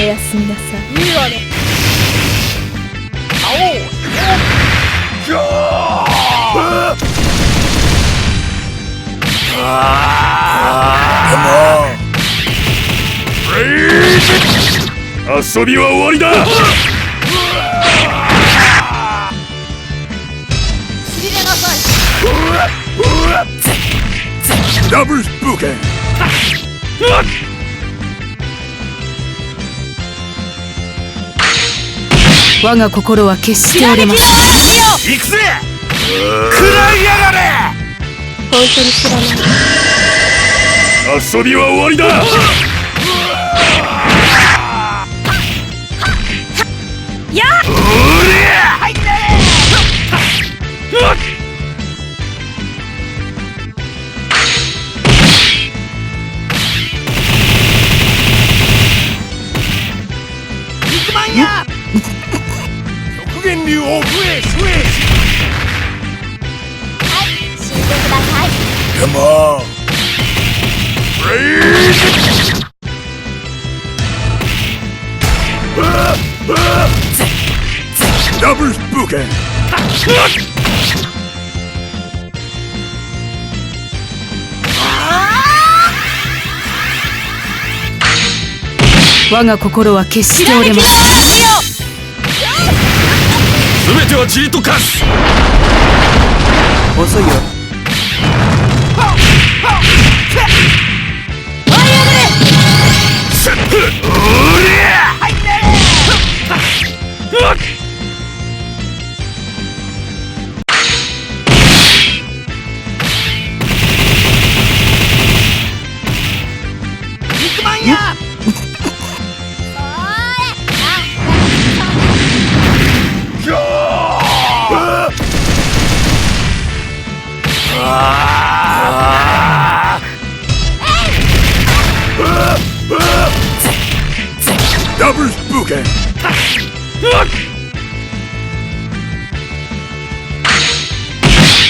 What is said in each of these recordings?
おやすみなさい。いいわね。遊びは終わりだしびれなさいダブルスプー。ケン我が心は決して折れません行くぜ。食らいやがれ。本当に知らない遊びは終わりだ。や肉極限流を増え増え死んでくださいカモンダブルスプーケン我が心は決して折れません全てはじりと化す。遅いよ。ダブルスプー。ケン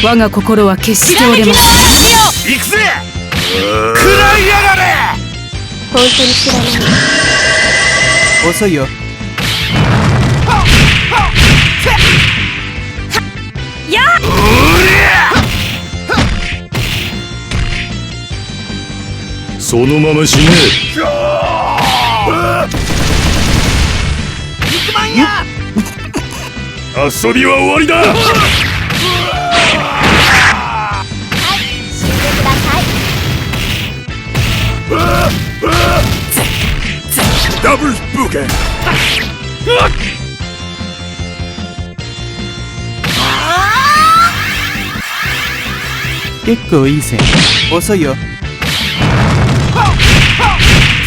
我が心は決して折れません行くぜ食らいやがれ本当に知らない遅いよそのまま死ね。肉まんや！遊びは終わりだ。死んでください。ダブルスプーケン。結構いい線。遅いよ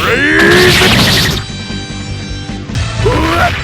カモン